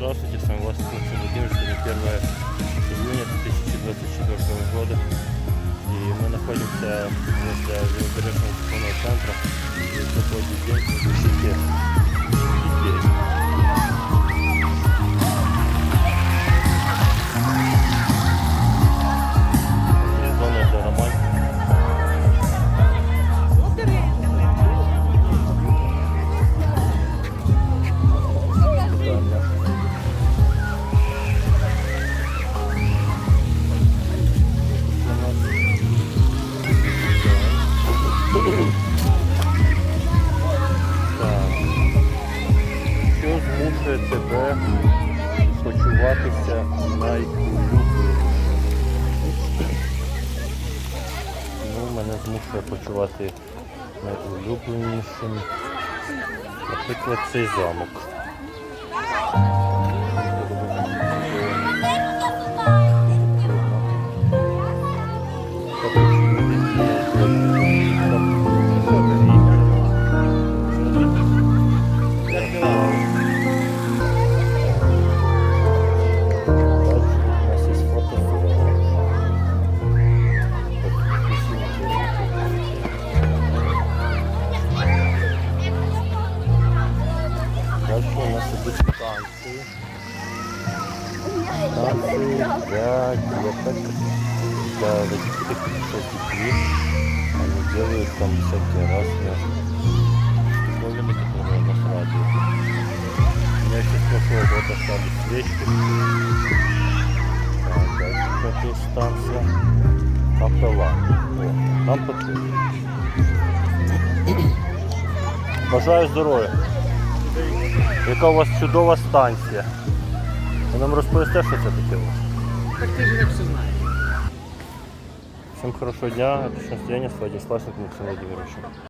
Здравствуйте, с вами Максим Владимирович. Сегодня 1 июня 2024 года. И мы находимся возле кухонного центра. Здесь проходит день змушує тебе почуватися найулюбленішим? Ну, мене змушує почувати найулюбленішим. Наприклад, цей замок. Нас для деток, для родителей, кто детей. Они делают там всякие разные штуковины, которые нас радуют. У меня еще с прошлого года остались свечки. Так, дальше тут станция. Капеллан. О, там подходит. Бажаю здоров'я. Яка у вас чудова станція. Ви нам розповісте, що це таке у вас? Так ти ж як все знаєш. Всім хорошого дня, отличного сьогодні Владислав Максим Владимирович.